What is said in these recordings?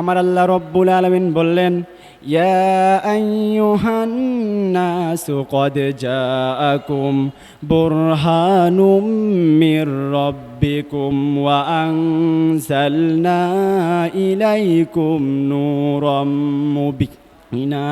আমার আল্লাহ রব্বুল আলমিন বললেন রব্বিকুম ওয়া আনজালনা ইলাইকুম নূরম মুবিনা।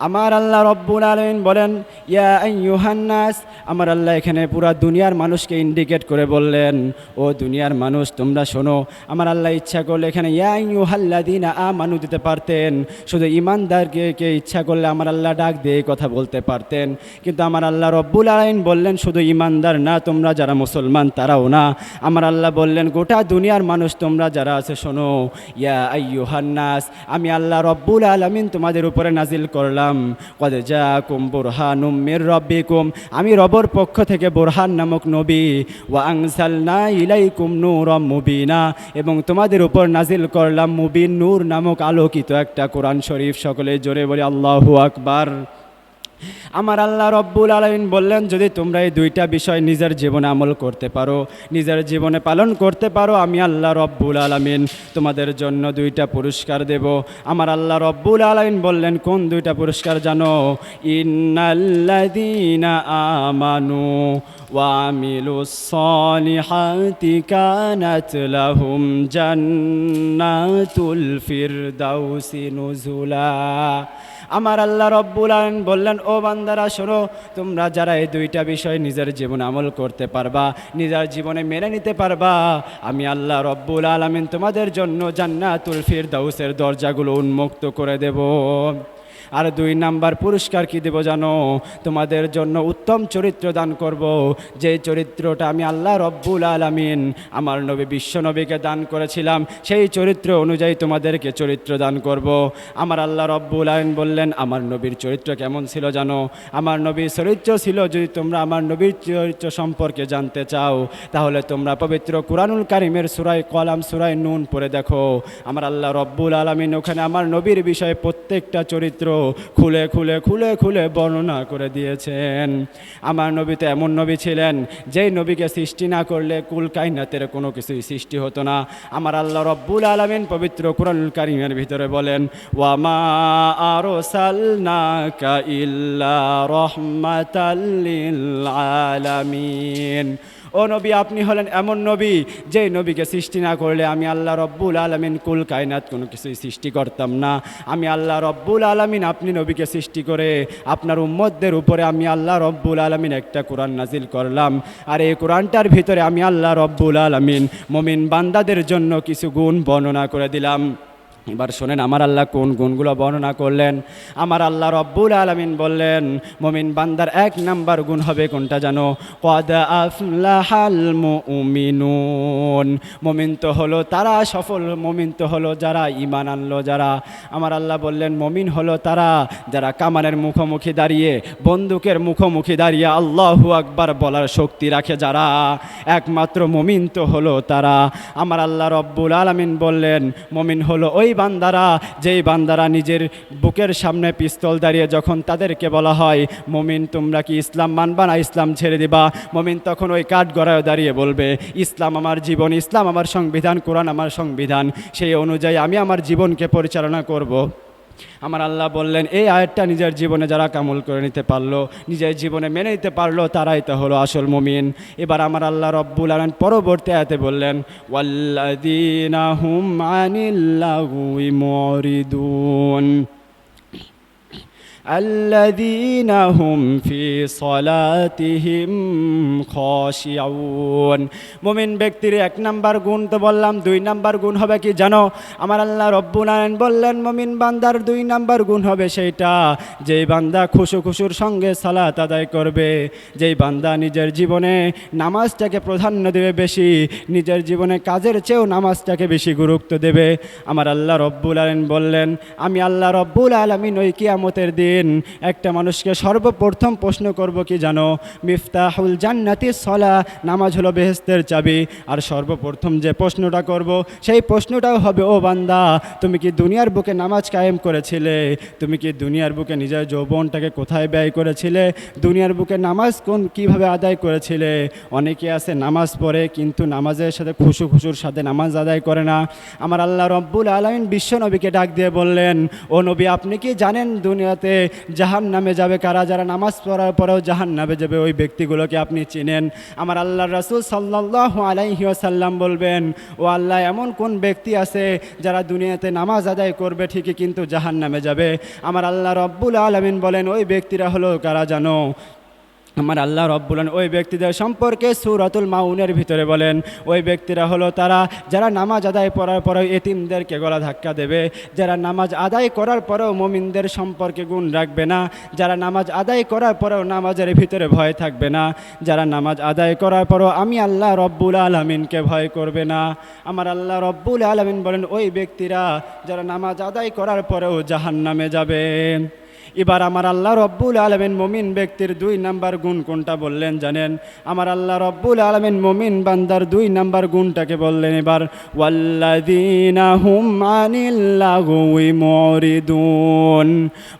আমার আল্লাহ রব্বুল আলমিন বলেন, ইয়া ইউহান্নাস আমার আল্লাহ এখানে পুরা দুনিয়ার মানুষকে ইন্ডিকেট করে বললেন, ও দুনিয়ার মানুষ, তোমরা শোনো, আমার আল্লাহ ইচ্ছা করলে এখানে ইয়া ইউহাল্লাদিন আ মানু দিতে পারতেন। শুধু ইমানদারকে কে ইচ্ছা করলে আমার আল্লাহ ডাক দিয়ে কথা বলতে পারতেন। কিন্তু আমার আল্লাহ রব্বুল আলমিন বললেন, শুধু ইমানদার না, তোমরা যারা মুসলমান, তারাও না। আমার আল্লাহ বললেন, গোটা দুনিয়ার মানুষ, তোমরা যারা আছে, শোনো, ইয়া আইয়ুহান্নাস আমি আল্লাহ রব্বুল আলমিন তোমাদের উপরে নাজিল করলাম। কদ যা কুম বুরহানুম মির রব্বিকুম। আমি রবর পক্ষ থেকে বোরহান নামক নবী, ওয়া আংসালনা ইলাইকুম নূরম মুবিনা। এবং তোমাদের উপর নাজিল করলাম মুবিন নূর নামক আলোকিত একটা কোরআন শরীফ। সকলে জোরে বলে, আল্লাহু আকবার। আমার আল্লাহ রব্বুল আলমিন বললেন যদি তোমরা এই দুইটা বিষয় নিজের জীবনে আমল করতে পারো নিজের জীবনে পালন করতে পারো আমি আল্লাহ রব্বুল আলমিন তোমাদের জন্য দুইটা পুরস্কার দেব আমার আল্লাহ রব্বুল আলমিন বললেন কোন দুইটা পুরস্কার জানো ইন্নাল্লাদিনা আমানু وعملوا الصالحات كانت لهم جنات الفردوس نزلا আমার আল্লাহ রব্বুল আলমিন বললেন, ও বান্দারা, শোনো, তোমরা যারা এই দুইটা বিষয় নিজের জীবনে আমল করতে পারবা, নিজের জীবনে মেনে নিতে পারবা, আমি আল্লাহ রব্বুল আলমিন তোমাদের জন্য জান্নাতুল ফির দাউসের দরজাগুলো উন্মুক্ত করে দেব। আর দুই নাম্বার পুরস্কার কি দেব জানো? তোমাদের জন্য উত্তম চরিত্র দান করব। যে চরিত্রটা আমি আল্লাহ রব্বুল আলামিন, আমার নবী বিশ্ব নবীকে দান করেছিলাম, সেই চরিত্র অনুযায়ী তোমাদেরকে চরিত্র দান করব। আমার আল্লাহ রব্বুল আলামিন বললেন, আমার নবীর চরিত্র কেমন ছিল জানো? আমার নবীর চরিত্র ছিল যদি তোমরা আমার নবীর চরিত্র সম্পর্কে জানতে চাও, তাহলে তোমরা পবিত্র কুরআনুল কারিমের সুরায় কলাম, সুরায় নুন পড়ে দেখো। আমার আল্লাহ রব্বুল আলামিন ওখানে আমার নবীর বিষয়ে প্রত্যেকটা চরিত্র খুলে খুলে খুলে খুলে বর্ণনা করে দিয়েছেন। আমার নবী তো এমন নবী ছিলেন, যেই নবীকে সৃষ্টি না করলে কুল কাইনাতের কোনো কিছুই সৃষ্টি হতো না। আমার আল্লাহ রব্বুল আলমিন পবিত্র কুরআনুল কারিমের ভিতরে বলেন, ওয়ামা আরও সালনাকা ইল্লা রহমাতাল্লিল আলামিন। ও নবী, আপনি হলেন এমন নবী যে নবীকে সৃষ্টি না করলে আমি আল্লাহ রব্বুল আলমিন কুল কায়নাত কোনো কিছুই সৃষ্টি করতাম না। আমি আল্লাহ রব্বুল আলমিন আপনি নবীকে সৃষ্টি করে আপনার উম্মতদের উপরে আমি আল্লাহ রব্বুল আলমিন একটা কোরআন নাজিল করলাম। আর এই কোরআনটার ভিতরে আমি আল্লাহ রব্বুল আলমিন মমিন বান্দাদের জন্য কিছু গুণ বর্ণনা করে দিলাম। এবার শোনেন, আমার আল্লাহ কোন গুণগুলো বর্ণনা করলেন? আমার আল্লাহ রব্বুল আলমিন বললেন, মমিন বান্দার এক নাম্বার গুণ হবে কোনটা জানো? কদ আফলাহাল মুমিনুন। মমিন তো হলো তারা সফল, মমিন তো হলো যারা ইমান আনলো যারা। আমার আল্লাহ বললেন, মমিন হলো তারা যারা কামানের মুখোমুখি দাঁড়িয়ে, বন্দুকের মুখোমুখি দাঁড়িয়ে আল্লাহু আকবার বলার শক্তি রাখে যারা। একমাত্র মমিন তো হলো তারা। আমার আল্লাহ রব্বুল আলমিন বললেন, মমিন হলো ওই বান্দারা, যেই বান্দারা নিজের বুকের সামনে পিস্তল দাঁড়িয়ে যখন তাদেরকে বলা হয়, মমিন, তোমরা কি ইসলাম মানবা না ইসলাম ছেড়ে দিবা মমিন তখন ওই কাঠ গড়ায় দাঁড়িয়ে বলবে, ইসলাম আমার জীবন, ইসলাম আমার সংবিধান, কোরআন আমার সংবিধান সেই অনুযায়ী আমি আমার জীবনকে পরিচালনা করব। আমার আল্লাহ বললেন, এই আয়াতটা নিজের জীবনে যারা কামল করে নিতে পারল, নিজের জীবনে মেনে নিতে পারল, তারাই তো হলো আসল মুমিন। এবার আমার আল্লাহ রব্বুল আলম পরবর্তী আয়াতে বললেন ওয়াল্লাদিনা الذين هم في صلاتهم خاشعون মুমিন ব্যক্তির এক নাম্বার গুণ তো বললাম দুই নাম্বার গুণ হবে কি জানো আমার আল্লাহ রব্বুল আলামিন বললেন মুমিন বান্দার দুই নাম্বার গুণ হবে সেইটা যেই বান্দা খুশু খুশুর সঙ্গে সালাত আদায় করবে যেই বান্দা নিজের জীবনে নামাজটাকে প্রাধান্য দেবে বেশি নিজের জীবনে কাজের চেয়েও নামাজটাকে বেশি গুরুত্ব দেবে আমার আল্লাহ রব্বুল আলমিন বললেন আমি আল্লাহ রব্বুল আলমিন ওই কিয়ামতের দিন দিন, একটা মানুষকে সর্বপ্রথম প্রশ্ন করব কি জানো? মিফতাহুল জান্নাতি সলা, নামাজ হলো বেহেস্তের চাবি। আর সর্বপ্রথম যে প্রশ্নটা করব, সেই প্রশ্নটাও হবে, ও বান্দা, তুমি কি দুনিয়ার বুকে নামাজ কায়েম করেছিলে? তুমি কি দুনিয়ার বুকে নিজের যৌবনটাকে কোথায় ব্যয় করেছিলে? দুনিয়ার বুকে নামাজ কোন, কীভাবে আদায় করেছিলে? অনেকে আছে নামাজ পড়ে, কিন্তু নামাজের সাথে খুশু খুশুর সাথে নামাজ আদায় করে না। আমার আল্লাহ রব্বুল আলমিন বিশ্ব নবীকে ডাক দিয়ে বললেন, ও নবী, আপনি কি জানেন দুনিয়াতে জাহান নামে যাবে। কারা যারা নামাজ পড়ার পরেও জাহান নামে যাবে, ওই ব্যক্তিগুলোকে আপনি চিনেন। আমার আল্লাহ রাসুল সাল্লাহ আলাইহিসাল্লাম বলবেন, ও আল্লাহ, এমন কোন ব্যক্তি আছে যারা দুনিয়াতে নামাজ আদায় করবে, ঠিকই কিন্তু জাহান নামে যাবে? আমার আল্লাহ রব্বুল আলমিন বলেন, ওই ব্যক্তিরা হলো কারা জানো? আমার আল্লাহ রব্বুলান ওই ব্যক্তিদের সম্পর্কে সুরাতুল মাউনের ভিতরে বলেন, ওই ব্যক্তিরা হলো তারা, যারা নামাজ আদায় করার পরেও এতিমদেরকে গলা ধাক্কা দেবে, যারা নামাজ আদায় করার পরেও মমিনদের সম্পর্কে গুণ রাখবে না, যারা নামাজ আদায় করার পরেও নামাজের ভিতরে ভয় থাকবে না, যারা নামাজ আদায় করার পরেও আমি আল্লাহ রব্বুল আলমিনকে ভয় করবে না। আমার আল্লাহ রব্বুল আলমিন বলেন, ওই ব্যক্তিরা যারা নামাজ আদায় করার পরেও জাহান নামে যাবে। এবার আমার আল্লাহ রব্বুল আলমিন মমিন ব্যক্তির দুই নাম্বার গুণ কোনটা বললেন জানেন? আমার আল্লাহ রব্বুল আলমিন মমিন বান্দার দুই নাম্বার গুণটাকে বললেন এবার ওয়াল্লাদিনা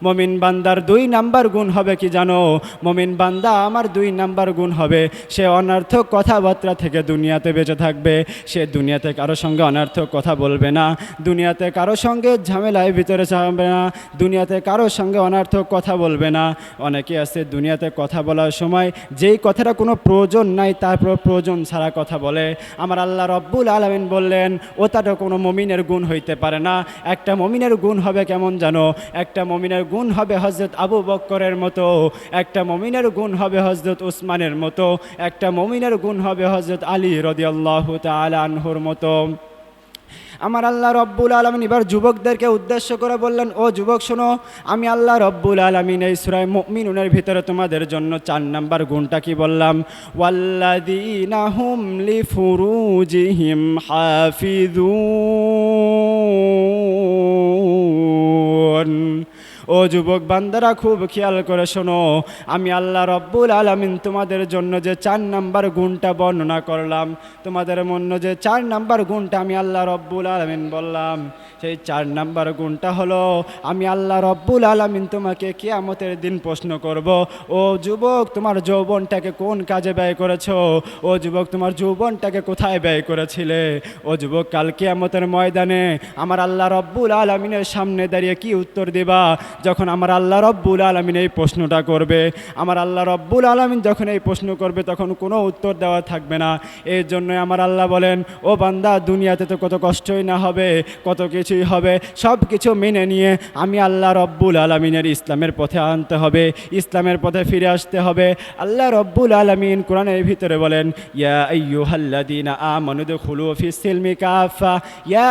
মমিন বান্দার দুই নাম্বার গুণ হবে কি জানো? মমিন বান্দা আমার দুই নাম্বার গুণ হবে। সে অনার্থক কথাবার্তা থেকে দুনিয়াতে বেঁচে থাকবে। সে দুনিয়াতে কারও সঙ্গে অনার্থক কথা বলবে না। দুনিয়াতে কারও সঙ্গে ঝামেলায় ভিতরে যাবে না। দুনিয়াতে কারও সঙ্গে অনার্থক কথা বলবে না। অনেকে আছে দুনিয়াতে কথা বলার সময় যেই কথাটা কোনো প্রয়োজন নাই তারপর প্রয়োজন ছাড়া কথা বলে। আমার আল্লাহ রব্বুল আলমিন বললেন ওটাটা কোনো মমিনের গুণ হইতে পারে না। একটা মমিনের গুণ হবে কেমন জানো? একটা মমিনের গুণ হবে হজরত আবু বক্করের মতো। একটা মমিনের গুণ হবে হজরত উসমানের মতো। একটা মমিনের গুণ হবে হজরত আলী রদিয়াল্লাহ তালা আনহুর মতো। আমার আল্লাহ রব্বুল আলমিন। এবার যুবকদেরকে উদ্দেশ্য করে বললেন, ও যুবক, শোনো, আমি আল্লাহ রব্বুল আলমিন এই সুরায় মিনুনের ভিতরে তোমাদের জন্য চার নাম্বার গুণটা কি বললাম? হাফিদুন ও যুবক বান্দারা, খুব খেয়াল করে শোনো। আমি আল্লাহ রব্বুল আলমিন তোমাদের জন্য যে চার নাম্বার গুণটা বর্ণনা করলাম, তোমাদের মন্য যে চার নাম্বার গুণটা আমি আল্লাহ রব্বুল আলমিন বললাম। সেই চার নাম্বার গুণটা হলো, আমি আল্লাহ রব্বুল আলমিন তোমাকে কেয়ামতের দিন প্রশ্ন করব, ও যুবক তোমার যৌবনটাকে কোন কাজে ব্যয় করেছ? ও যুবক তোমার যৌবনটাকে কোথায় ব্যয় করেছিলে? ও যুবক, কাল কেয়ামতের ময়দানে আমার আল্লাহ রব্বুল আলমিনের সামনে দাঁড়িয়ে কি উত্তর দিবা? যখন আমার আল্লাহ রব্বুল আলমিন এই প্রশ্নটা করবে, আমার আল্লাহ রব্বুল আলমিন যখন এই প্রশ্ন করবে, তখন কোনো উত্তর দেওয়া থাকবে না। এর জন্য আমার আল্লাহ বলেন, ও বান্দা, দুনিয়াতে তো কত কষ্টই না হবে, কত কিছুই হবে সব কিছু মেনে নিয়ে আমি আল্লাহ রব্বুল আলমিনের ইসলামের পথে আনতে হবে, ইসলামের পথে ফিরে আসতে হবে। আল্লাহ রব্বুল আলমিন কোরআনের ভিতরে বলেন, ইয়া কাফা ইয়া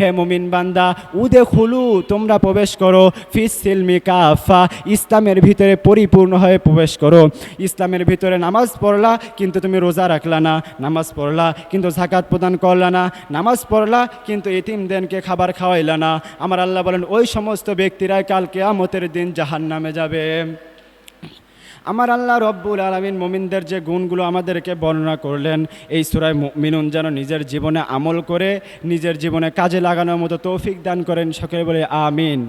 হে মুমিন বান্দা উদে খুলু তোমরা প্রবেশ করো কাফা ইসলামের ভিতরে পরিপূর্ণভাবে প্রবেশ করো। ইসলামের ভিতরে নামাজ পড়লা, কিন্তু তুমি রোজা রাখলা না, নামাজ পড়লা, কিন্তু জাকাত প্রদান করলা না, নামাজ পড়লা কিন্তু এতিমদেরকে খাবার খাওয়াইল না। আমার আল্লাহ বলেন, ওই সমস্ত ব্যক্তিরা কালকে আমতের দিন জাহান নামে যাবে। আমার আল্লাহ রব্বুল আলমিন মোমিনদের যে গুণগুলো আমাদেরকে বর্ণনা করলেন, এই সুরায় মিনুন যেন নিজের জীবনে আমল করে, নিজের জীবনে কাজে লাগানোর মতো তৌফিক দান করেন, সকলে বলে আমিন।